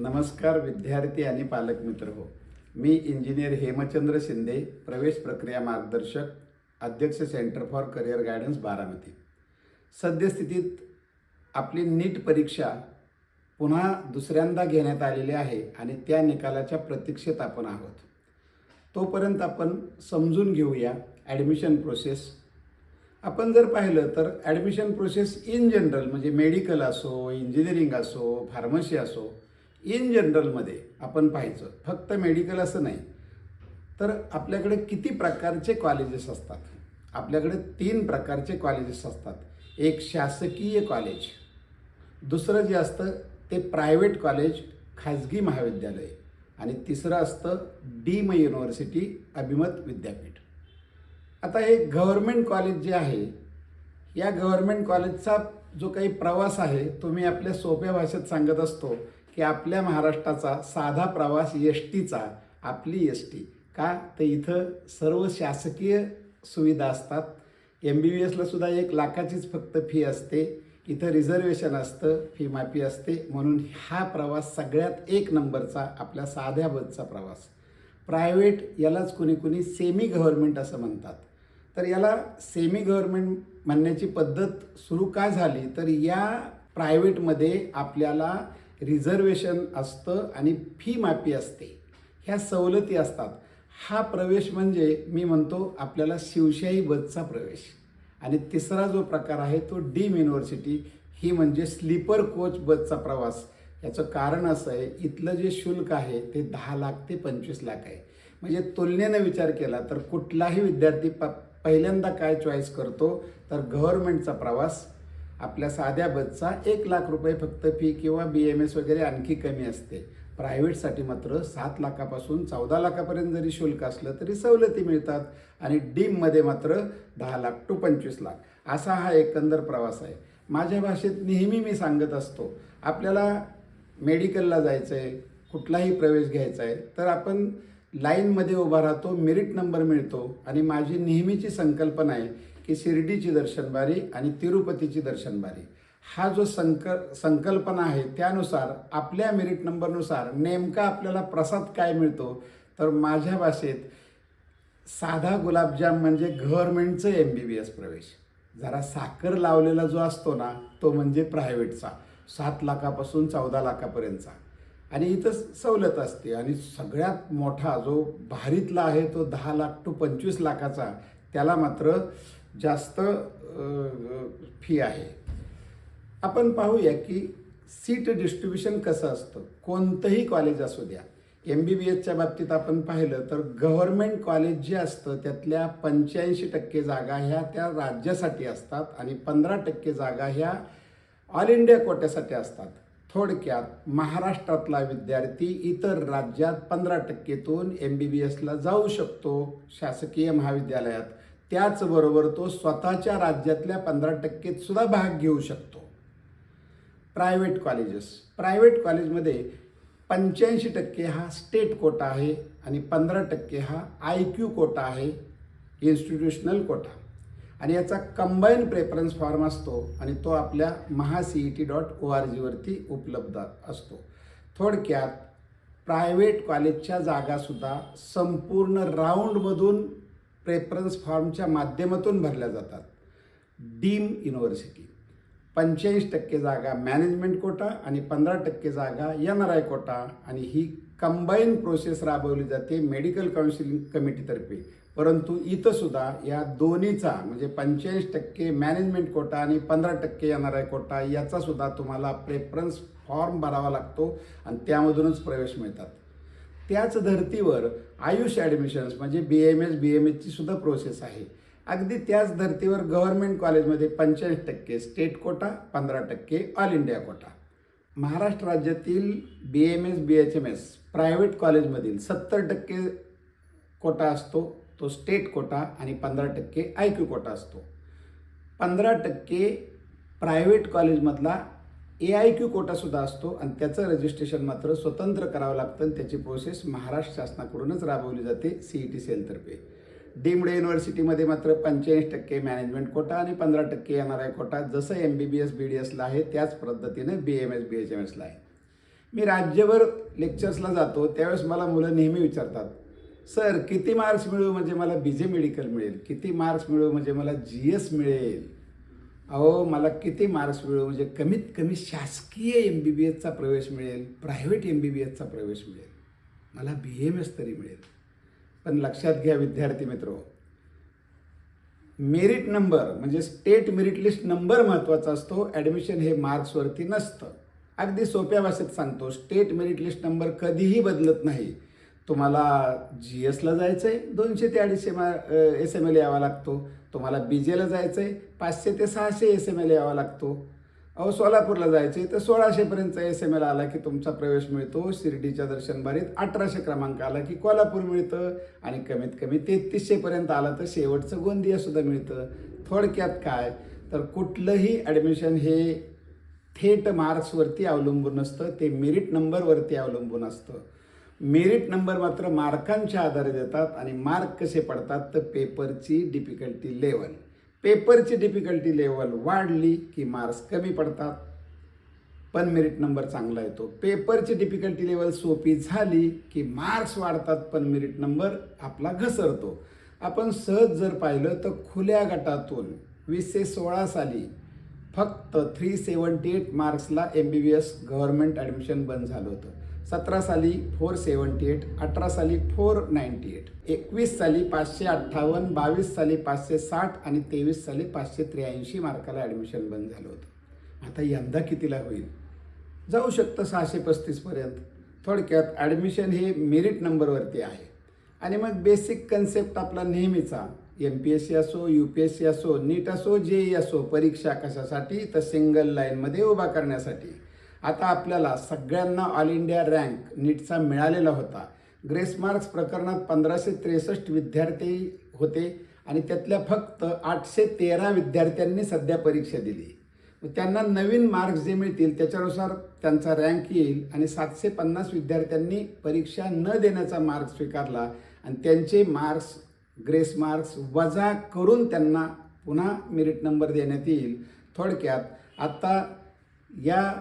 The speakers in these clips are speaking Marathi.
नमस्कार विद्यार्थी आणि पालक मित्र हो. मी इंजिनियर हेमचंद्र शिंदे प्रवेश प्रक्रिया मार्गदर्शक अध्यक्ष centre for career guidance Baramati. सद्यस्थितीत आपली नीट परीक्षा पुन्हा दुसऱ्यांदा घेण्यात आलेली आहे आणि त्या निकालाच्या प्रतीक्षेत आपण आहोत. तोपर्यंत आपण समजून घेऊया ॲडमिशन प्रोसेस आपण जर पाहिलं तर ॲडमिशन प्रोसेस इन जनरल म्हणजे मेडिकल असो इंजिनिअरिंग असो फार्मसी असो इन जनरलमध्ये आपण पाहायचं फक्त मेडिकल असं नाही. तर आपल्याकडे किती प्रकारचे कॉलेजेस असतात? आपल्याकडे तीन प्रकारचे कॉलेजेस असतात. एक शासकीय कॉलेज दुसरं जे असतं ते प्रायव्हेट कॉलेज खाजगी महाविद्यालय आणि तिसरं असतं डीम युनिव्हर्सिटी अभिमत विद्यापीठ. आता हे गव्हर्मेंट कॉलेज जे आहे या गव्हर्मेंट कॉलेजचा जो काही प्रवास आहे तो मी आपल्या सोप्या भाषेत सांगत असतो. की आपल्या महाराष्ट्राचा साधा प्रवास एस टीचा आपली एस टी का? तर इथं सर्व शासकीय सुविधा असतात. एम बी बी एसला सुद्धा एक लाखाचीच फक्त फी असते. इथं रिझर्वेशन असतं फी माफी असते. म्हणून हा प्रवास सगळ्यात एक नंबरचा आपल्या साध्या बसचा प्रवास. प्रायव्हेट यालाच कुणी कुणी सेमी गव्हर्मेंट असं म्हणतात. तर याला सेमी गव्हर्मेंट म्हणण्याची पद्धत सुरू का झाली? तर या प्रायव्हेटमध्ये आपल्याला रिझर्वेशन असतं आणि फी माफी असते. ह्या सवलती असतात. हा प्रवेश म्हणजे मी म्हणतो आपल्याला शिवशाही बसचा प्रवेश. आणि तिसरा जो प्रकार आहे तो डीम युनिव्हर्सिटी ही म्हणजे स्लीपर कोच बसचा प्रवास. याचं कारण असं आहे इथलं जे शुल्क आहे ते दहा लाख ते पंचवीस लाख आहे. म्हणजे तुलनेनं विचार केला तर कुठलाही विद्यार्थी प पहिल्यांदा काय चॉईस करतो तर गव्हर्नमेंटचा प्रवास आपल्या साध्या बसचा एक लाख रुपये फक्त फी किंवा बी एम एस वगैरे आणखी कमी असते. प्रायव्हेटसाठी मात्र सात लाखापासून चौदा लाखापर्यंत जरी शुल्क असलं तरी सवलती मिळतात आणि डीममध्ये मात्र दहा लाख टू पंचवीस लाख. असा हा एकंदर प्रवास आहे. माझ्या भाषेत नेहमी मी सांगत असतो आपल्याला मेडिकलला जायचं आहे कुठलाही प्रवेश घ्यायचा आहे तर आपण लाईनमध्ये उभा राहतो मेरिट नंबर मिळतो आणि माझी नेहमीची संकल्पना आहे की शिर्डीची दर्शनबारी आणि तिरुपतीची दर्शनबारी. हा जो संक संकल्पना आहे त्यानुसार आपल्या मेरिट नंबरनुसार नेमका आपल्याला प्रसाद काय मिळतो? तर माझ्या भाषेत साधा गुलाबजाम म्हणजे गव्हर्मेंटचं एम बी बी एस प्रवेश. जरा साखर लावलेला जो असतो ना तो म्हणजे प्रायव्हेटचा सात लाखापासून चौदा लाखापर्यंतचा. आणि इथं सवलत असते. आणि सगळ्यात मोठा जो भारीतला आहे तो दहा लाख टू पंचवीस लाखाचा. त्याला मात्र जास्त फी आहे. आपण पाहूया की सीट डिस्ट्रीब्युशन कसं असतं? कोणतंही कॉलेज असू द्या. एम बी बी एसच्या बाबतीत आपण पाहिलं तर गव्हर्मेंट कॉलेज जे असतं त्यातल्या पंच्याऐंशी टक्के जागा ह्या त्या राज्यासाठी असतात आणि पंधरा टक्के जागा ह्या ऑल इंडिया कोट्यासाठी असतात. थोडक्यात महाराष्ट्रातला विद्यार्थी इतर राज्यात पंधरा टक्केतून एम बी बी एसला जाऊ शकतो शासकीय महाविद्यालयात. त्याचबरोबर तो स्वतःच्या राज्यातल्या पंधरा टक्केत सुद्धा भाग घेऊ शकतो. प्रायव्हेट कॉलेजेस प्रायव्हेट कॉलेजमध्ये पंच्याऐंशी टक्के हा स्टेट कोटा आहे आणि पंधरा टक्के हा आय क्यू कोटा आहे इन्स्टिट्यूशनल कोटा आणि याचा कंबाईन प्रेफरन्स फॉर्म असतो आणि तो आपल्या Maha C E T dot O R जीवरती उपलब्ध असतो. थोडक्यात प्रायव्हेट कॉलेजच्या जागासुद्धा संपूर्ण राऊंडमधून प्रेफरन्स फॉर्मच्या माध्यमातून भरल्या जातात. Deemed university. पंच्याऐंशी टक्के जागा मॅनेजमेंट कोटा आणि पंधरा टक्के जागा एन आर आय कोटा आणि ही कंबाईन प्रोसेस राबवली जाते मेडिकल काउन्सिलिंग कमिटीतर्फे परंतु इथंसुद्धा या दोन्हीचा म्हणजे पंच्याऐंशी टक्के मॅनेजमेंट कोटा आणि पंधरा टक्के एन आर आय कोटा याचासुद्धा तुम्हाला प्रेफरन्स फॉर्म भरावा लागतो आणि त्यामधूनच प्रवेश मिळतात. त्याच धर्तीवर आयुष ॲडमिशन्स म्हणजे B M S B M एसची सुद्धा प्रोसेस आहे. अगदी त्याच धर्तीवर गव्हर्नमेंट कॉलेजमध्ये पंचेचाळीस टक्के स्टेट कोटा पंधरा टक्के ऑल इंडिया कोटा महाराष्ट्र राज्यातील B M S B H M S private कॉलेजमधील सत्तर टक्के कोटा असतो तो स्टेट कोटा आणि पंधरा टक्के आय क्यू कोटा असतो. पंधरा टक्के प्रायव्हेट कॉलेजमधला ए आय क्यू कोटासुद्धा असतो आणि त्याचं रजिस्ट्रेशन मात्र स्वतंत्र करावं लागतं आणि त्याची प्रोसेस महाराष्ट्र शासनाकडूनच राबवली जाते सी ई टी सेलतर्फे डीम्ड युनिव्हर्सिटीमध्ये मात्र पंच्याऐंशी टक्के मॅनेजमेंट कोटा आणि पंधरा टक्के एन आर आय कोटा जसं M B B S B D एसला आहे त्याच पद्धतीने B M S B H M एसला आहे. मी राज्यभर लेक्चर्सला जातो त्यावेळेस मला मुलं नेहमी विचारतात सर किती मार्क्स मिळू म्हणजे मला बी जे मेडिकल मिळेल? किती मार्क्स मिळू म्हणजे मला जी एस मिळेल? अहो मला किती मार्क्स मिळू? म्हणजे कमीत कमी शासकीय एम बी बी एसचा प्रवेश मिळेल प्रायव्हेट एम बी बी एसचा प्रवेश मिळेल. मला बी एम एस तरी मिळेल. पण लक्षात घ्या विद्यार्थी मित्र मेरिट नंबर म्हणजे स्टेट मेरिट लिस्ट नंबर महत्त्वाचा असतो ॲडमिशन हे मार्क्सवरती नसतं. अगदी सोप्या भाषेत सांगतो स्टेट मेरिट लिस्ट नंबर कधीही बदलत नाही. तुम्हाला जी एसला जायचं आहे दोनशे ते अडीचशे मा एस एम एल यावा लागतो. तुम्हाला बी जेला जायचं आहे पाचशे ते सहाशे एस एम एल यावा लागतो. अहो सोलापूरला जायचे तर सोळाशेपर्यंतचा एस एम एल आला की तुमचा प्रवेश मिळतो. शिर्डीच्या दर्शनबारीत अठराशे क्रमांक आला की कोल्हापूर मिळतं. आणि कमीत कमी तेहतीसशेपर्यंत आलं तर शेवटचं गोंदियासुद्धा मिळतं. थोडक्यात काय? तर कुठलंही ॲडमिशन हे थेट मार्क्सवरती अवलंबून असतं. ते मेरिट नंबरवरती अवलंबून असतं. मेरिट नंबर मात्र मार्कांच्या आधारे देतात आणि मार्क कसे पडतात तर पेपरची डिफिकल्टी लेवल पेपरची डिफिकल्टी लेवल वाढली की मार्क्स कमी पडतात. पण मेरिट नंबर चांगला येतो. पेपरची डिफिकल्टी लेवल सोपी झाली की मार्क्स वाढतात पण मेरिट नंबर आपला घसरतो. आपण सहज जर पाहिलं तर खुल्या गटातून वीसशे सोळा साली फक्त three seventy eight मार्क्सला M B B S government admission बंद झालं होतं. सतरा साली फोर सेवन्टी एट अठरा साली फोर नाईन्टी एट एकवीस साली पाचशे अठ्ठावन्न बावीस साली पाचशे साठ आणि तेवीस साली पाचशे त्र्याऐंशी मार्काला ॲडमिशन बंद झालं होतं. आता यंदा कितीला होईल? जाऊ शकतं सहाशे पस्तीसपर्यंत थोडक्यात ॲडमिशन हे मेरिट नंबरवरती आहे. आणि मग बेसिक कन्सेप्ट आपला नेहमीचा. एम पी एस सी असो यू पी एस सी असो नीट असो जे ई असो परीक्षा कशासाठी? तर सिंगल लाईनमध्ये उभा करण्यासाठी. आता आपल्याला सगळ्यांना ऑल इंडिया रँक नीटचा मिळालेला होता. ग्रेस मार्क्स प्रकरणात पंधराशे त्रेसष्ट विद्यार्थी होते आणि त्यातल्या फक्त आठशे तेरा विद्यार्थ्यांनी सध्या परीक्षा दिली. मग त्यांना नवीन मार्क्स जे मिळतील त्याच्यानुसार त्यांचा रँक येईल आणि सातशे पन्नास विद्यार्थ्यांनी परीक्षा न देण्याचा मार्क स्वीकारला आणि त्यांचे मार्क्स ग्रेस मार्क्स वजा करून त्यांना पुन्हा मेरिट नंबर देण्यात येईल. थोडक्यात आत्ता या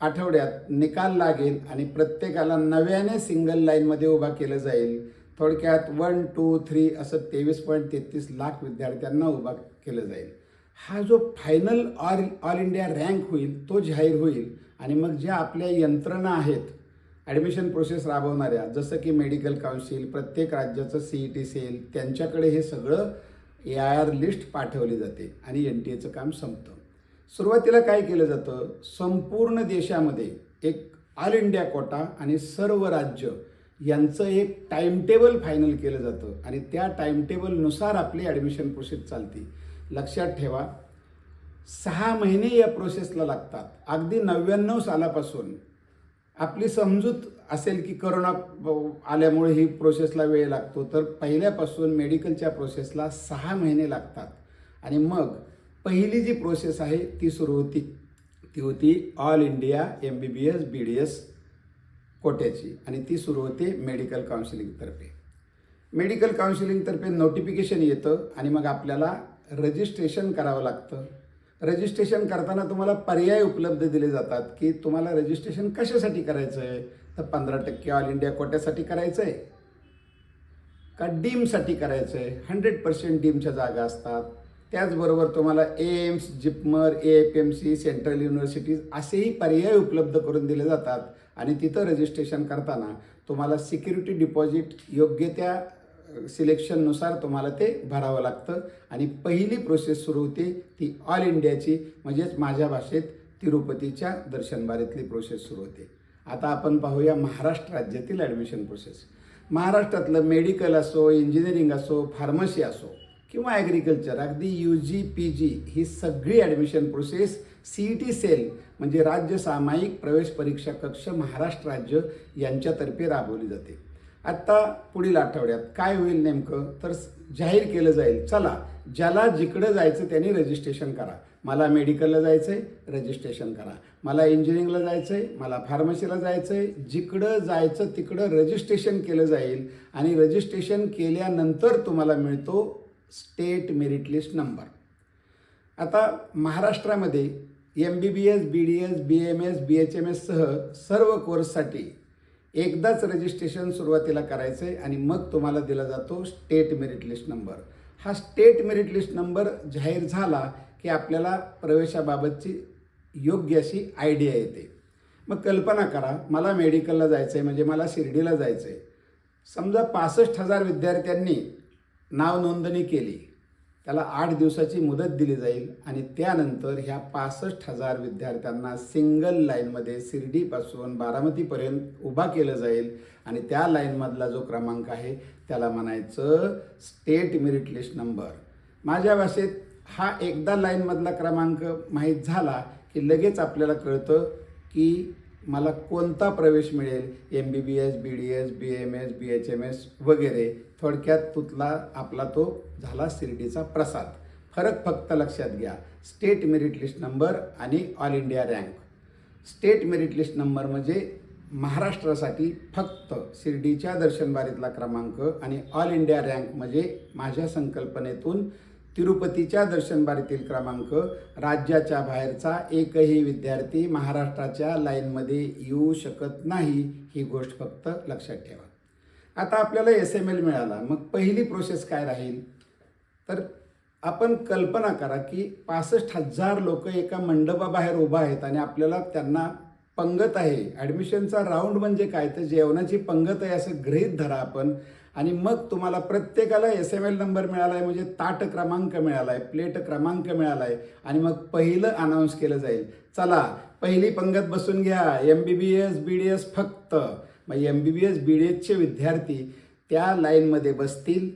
आठवड्यात निकाल लागेल आणि प्रत्येकाला नव्याने सिंगल लाईनमध्ये उभा केलं जाईल. थोडक्यात वन टू थ्री असं तेवीस पॉईंट तेहतीस लाख विद्यार्थ्यांना उभा केलं जाईल. हा जो final all all India rank होईल तो जाहीर होईल. आणि मग ज्या आपल्या यंत्रणा आहेत ॲडमिशन प्रोसेस राबवणाऱ्या जसं की मेडिकल काउन्सिल प्रत्येक राज्याचं सी ई टी सेल त्यांच्याकडे हे सगळं ए आय आर लिस्ट पाठवली जाते आणि एन टी एचं काम संपतं. सुरुवातीला काय केलं जातं? संपूर्ण देशामध्ये एक ऑल इंडिया कोटा आणि सर्व राज्य यांचं एक टाईमटेबल फायनल केलं जातं. आणि त्या टाईमटेबलनुसार आपली ॲडमिशन प्रोसेस चालते. लक्षात ठेवा सहा महिने या प्रोसेसला लागतात. अगदी नव्याण्णव सालापासून आपली समजूत असेल की करोना आल्यामुळे ही प्रोसेसला वेळ लागतो. तर पहिल्यापासून मेडिकलच्या प्रोसेसला सहा महिने लागतात. आणि मग पहिली जी प्रोसेस आहे ती सुरू होती. ती होती all India M B B S B D S कोट्याची. आणि ती सुरू होते मेडिकल काउन्सिलिंगतर्फे मेडिकल काउन्सिलिंगतर्फे नोटिफिकेशन येतं आणि मग आपल्याला रजिस्ट्रेशन करावं लागतं. रजिस्ट्रेशन करताना तुम्हाला पर्याय उपलब्ध दिले जातात की तुम्हाला रजिस्ट्रेशन कशासाठी करायचं आहे तर पंधरा टक्के ऑल इंडिया कोट्यासाठी करायचं आहे का डीमसाठी करायचं आहे हंड्रेड पर्सेंट डीमच्या जागा असतात. त्याचबरोबर तुम्हाला AIIMS JIPMER A F M C central universities असेही पर्याय उपलब्ध करून दिले जातात. आणि तिथं रजिस्ट्रेशन करताना तुम्हाला सिक्युरिटी डिपॉझिट योग्य त्या सिलेक्शननुसार तुम्हाला ते भरावं लागतं. आणि पहिली प्रोसेस सुरू होते ती ऑल इंडियाची म्हणजेच माझ्या भाषेत तिरुपतीच्या दर्शनबारीतली प्रोसेस सुरू होते. आता आपण पाहूया महाराष्ट्र राज्यातील ॲडमिशन प्रोसेस महाराष्ट्रातलं मेडिकल असो इंजिनिअरिंग असो फार्मसी असो किंवा ॲग्रिकल्चर अगदी यू जी पी जी ही सगळी admission process C E T cell म्हणजे राज्य सामायिक प्रवेश परीक्षा कक्ष महाराष्ट्र राज्य यांच्यातर्फे राबवली जाते. आत्ता पुढील आठवड्यात काय होईल नेमकं? तर जाहीर केलं जाईल चला ज्याला जिकडं जायचं त्याने रजिस्ट्रेशन करा. मला मेडिकलला जायचं आहे रजिस्ट्रेशन करा. मला इंजिनिअरिंगला जायचं आहे मला फार्मसीला जायचं आहे जिकडं जायचं तिकडं रजिस्ट्रेशन केलं जाईल. आणि रजिस्ट्रेशन केल्यानंतर तुम्हाला मिळतो स्टेट मेरिट लिस्ट नंबर आता महाराष्ट्रामध्ये M B B S B D S B M S B H M एससह सर्व कोर्ससाठी एकदाच रजिस्ट्रेशन सुरुवातीला करायचं आहे आणि मग तुम्हाला दिला जातो स्टेट मेरिट लिस्ट नंबर हा स्टेट मेरिट लिस्ट नंबर जाहीर झाला की आपल्याला प्रवेशाबाबतची योग्य अशी आयडिया येते. मग कल्पना करा मला मेडिकलला जायचं आहे म्हणजे मला शिर्डीला जायचं आहे समजा पासष्ट हजार विद्यार्थ्यांनी नाव नोंदणी केली. त्याला आठ दिवसाची मुदत दिली जाईल आणि त्यानंतर ह्या पासष्ट हजार विद्यार्थ्यांना सिंगल लाईनमध्ये शिर्डीपासून बारामतीपर्यंत उभा केलं जाईल. आणि त्या लाईनमधला जो क्रमांक आहे त्याला म्हणायचं स्टेट मेरिट लिस्ट नंबर. माझ्या भाषेत हा एकदा लाईनमधला क्रमांक माहीत झाला की लगेच आपल्याला कळतं की मला कोणता प्रवेश मिळेल? M B B S B D S B M S B H M S वगैरे. थोडक्यात तुतला आपला तो झाला शिर्डीचा प्रसाद. फरक फक्त लक्षात घ्या. स्टेट मेरिट लिस्ट नंबर आणि all India rank state merit list number म्हणजे महाराष्ट्रासाठी फक्त शिर्डीच्या दर्शनबारीतला क्रमांक आणि ऑल इंडिया रँक म्हणजे माझ्या संकल्पनेतून तिरुपतीच्या दर्शनबारीतील क्रमांक राज्याच्या बाहेरचा एकही विद्यार्थी महाराष्ट्राच्या लाईनमध्ये येऊ शकत नाही ही गोष्ट फक्त लक्षात ठेवा. आता आपल्याला एस एम एल मिळाला. मग पहिली प्रोसेस काय राहील? तर आपण कल्पना करा की पासष्ट हजार लोक एका मंडपाबाहेर उभा आहेत आणि आपल्याला त्यांना पंगत आहे. ॲडमिशनचा राऊंड म्हणजे काय? तर जेवणाची पंगत आहे असं गृहीत धरा आपण. आणि मग तुम्हाला प्रत्येकाला एस एम एल नंबर मिळाला आहे म्हणजे ताट क्रमांक मिळाला आहे प्लेट क्रमांक मिळाला आहे आणि मग पहिलं अनाऊन्स केलं जाईल. चला पहिली पंगत बसून घ्या. M B B S B D S फक्त. मग M B B S B D एसचे विद्यार्थी त्या लाईनमध्ये बसतील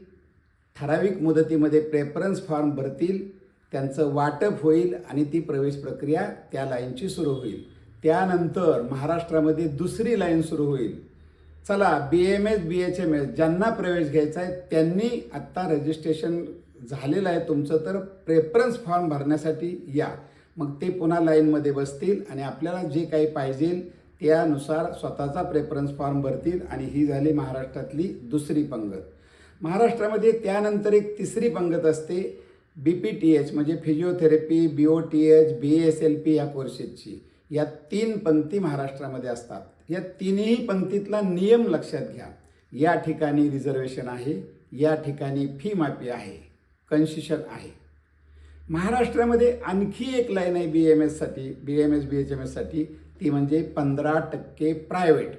ठराविक मुदतीमध्ये प्रेफरन्स फॉर्म भरतील त्यांचं वाटप होईल आणि ती प्रवेश प्रक्रिया त्या लाईनची सुरू होईल. त्यानंतर महाराष्ट्रामध्ये दुसरी लाईन सुरू होईल. चला B M S B H M S ज्यांना प्रवेश घ्यायचा आहे त्यांनी आत्ता रजिस्ट्रेशन झालेलं आहे तुमचं तर प्रेफरन्स फॉर्म भरण्यासाठी या. मग ते पुन्हा लाईनमध्ये बसतील आणि आपल्याला जे काही पाहिजे त्यानुसार स्वतःचा प्रेफरन्स फॉर्म भरतील आणि ही झाली महाराष्ट्रातली दुसरी पंगत. महाराष्ट्रामध्ये त्यानंतर एक तिसरी पंगत असते बी पी टी एच म्हणजे physiotherapy B O T H B S L P या कोर्सेसची या तीन पंक्ती महाराष्ट्रामध्ये असतात. या तिन्ही पंक्तीतला नियम लक्षात घ्या. या ठिकाणी रिझर्वेशन आहे या ठिकाणी फी माफी आहे कन्सेशन आहे. महाराष्ट्रामध्ये आणखी एक लाईन आहे B M एससाठी B M S B H M एससाठी ती म्हणजे पंधरा टक्के प्रायव्हेट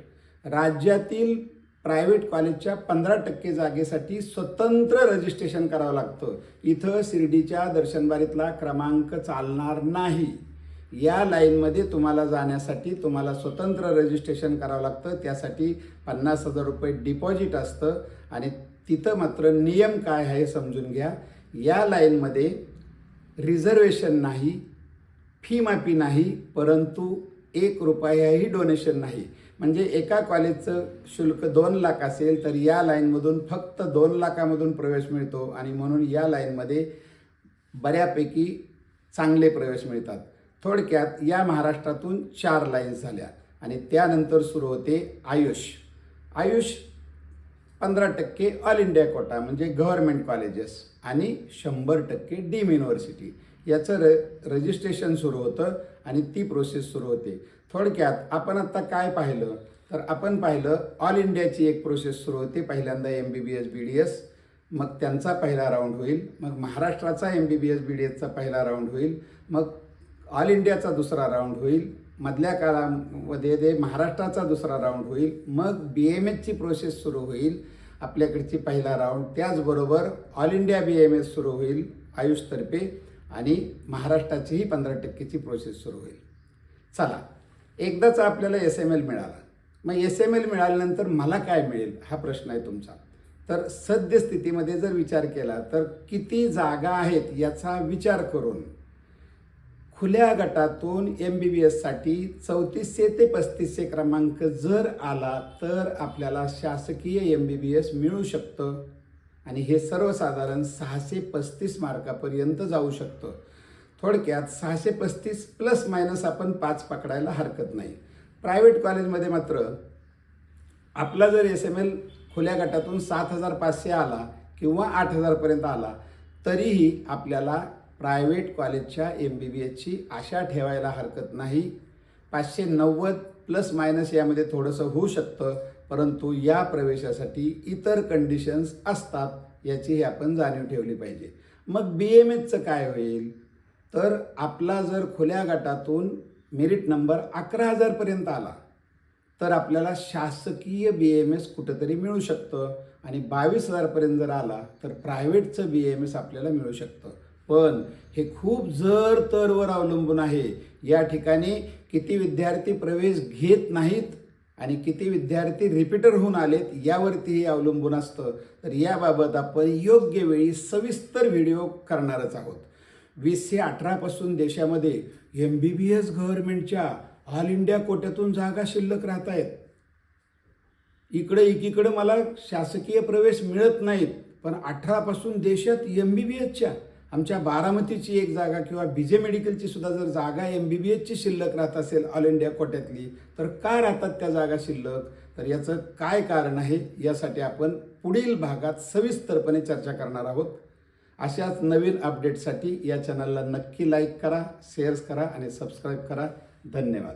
राज्यातील प्रायव्हेट कॉलेजच्या पंधरा टक्के जागेसाठी स्वतंत्र रजिस्ट्रेशन करावं लागतं. इथं शिर्डीच्या दर्शनबारीतला क्रमांक चालणार नाही. या लाईनमध्ये तुम्हाला जाण्यासाठी तुम्हाला स्वतंत्र रजिस्ट्रेशन करावं लागतं. त्यासाठी पन्नास हजार रुपये डिपॉझिट असतं. आणि तिथं मात्र नियम काय आहे समजून घ्या. या लाईनमध्ये रिझर्वेशन नाही फी माफी नाही परंतु एक रुपयाही डोनेशन नाही. म्हणजे एका कॉलेजचं शुल्क दोन लाख असेल तर या लाईनमधून फक्त दोन लाखामधून प्रवेश मिळतो. आणि म्हणून या लाईनमध्ये बऱ्यापैकी चांगले प्रवेश मिळतात. थोडक्यात या महाराष्ट्रातून चार लाईन्स झाल्या आणि त्यानंतर सुरू होते आयुष. आयुष पंधरा टक्के ऑल इंडिया कोटा म्हणजे गव्हर्मेंट कॉलेजेस आणि शंभर टक्के डीम युनिव्हर्सिटी. याचं र रजिस्ट्रेशन सुरू होतं आणि ती प्रोसेस सुरू होते. थोडक्यात आपण आत्ता काय पाहिलं? तर आपण पाहिलं ऑल इंडियाची एक प्रोसेस सुरू होते. पहिल्यांदा M B B S B D S मग त्यांचा पहिला राऊंड होईल. मग महाराष्ट्राचा M B B S B D एसचा पहिला राऊंड होईल. मग ऑल इंडियाचा दुसरा राऊंड होईल. मधल्या काळामध्ये ते महाराष्ट्राचा दुसरा राऊंड होईल. मग बी एम एसची प्रोसेस सुरू होईल. आपल्याकडची पहिला राऊंड त्याचबरोबर all India B M S सुरू होईल आयुषतर्फे आणि महाराष्ट्राचीही पंधरा टक्केची प्रोसेस सुरू होईल. चला एकदाच आपल्याला एस एम एल मिळाला. मग एस एम एल मिळाल्यानंतर मला काय मिळेल? हा प्रश्न आहे तुमचा. तर सद्यस्थितीमध्ये जर विचार केला तर किती जागा आहेत याचा विचार करून खुल्या गटातून एम बी बी एससाठी चौतीसशे ते पस्तीसशे क्रमांक जर आला तर आपल्याला शासकीय एम बी बी एस मिळू शकतं. आणि हे सर्वसाधारण सहाशे पस्तीस मार्कापर्यंत जाऊ शकतं. थोडक्यात सहाशे पस्तीस प्लस मायनस आपण पाच पकडायला हरकत नाही. प्रायव्हेट कॉलेजमध्ये मात्र आपला जर एस एम एल खुल्या गटातून सात हजार पाचशे आला किंवा आठ हजारपर्यंत आला तरीही आपल्याला प्रायव्हेट कॉलेजच्या एम बी बी एसची आशा ठेवायला हरकत नाही. पाचशे नव्वद प्लस मायनस यामध्ये थोडंसं होऊ शकतं परंतु या प्रवेशासाठी इतर कंडिशन्स असतात याचीही आपण जाणीव ठेवली पाहिजे. मग बी एम एचचं काय होईल? तर आपला जर खुल्या गटातून मेरिट नंबर अकरा हजारपर्यंत आला तर आपल्याला शासकीय बी एम एस कुठंतरी मिळू शकतं आणि बावीस हजारपर्यंत जर आला तर प्रायव्हेटचं बी एम एस आपल्याला मिळू शकतं. पण हे खूप जर तरवर अवलंबून आहे. या ठिकाणी किती विद्यार्थी प्रवेश घेत नाहीत आणि किती विद्यार्थी रिपीटर होऊन आलेत यावरतीही अवलंबून असतं. तर याबाबत आपण योग्य वेळी सविस्तर व्हिडिओ करणारच आहोत. वीसशे अठरापासून देशामध्ये एम बी बी एस गव्हर्नमेंटच्या ऑल इंडिया कोट्यातून जागा शिल्लक राहत आहेत इकडे एकीकडे मला शासकीय प्रवेश मिळत नाहीत पण अठरापासून देशात एम बी बी एसच्या आमच्या बारामतीची एक जागा किंवा बी जे मेडिकलची सुद्धा जर जागा एम बी बी एसची शिल्लक राहत असेल ऑल इंडिया कोट्यातली तर का राहतात त्या जागा शिल्लक? तर याचं काय कारण आहे यासाठी आपण पुढील भागात सविस्तरपणे चर्चा करणार आहोत. अशाच नवीन अपडेटसाठी या चॅनलला नक्की लाईक करा शेअर्स करा आणि सबस्क्राईब करा. धन्यवाद.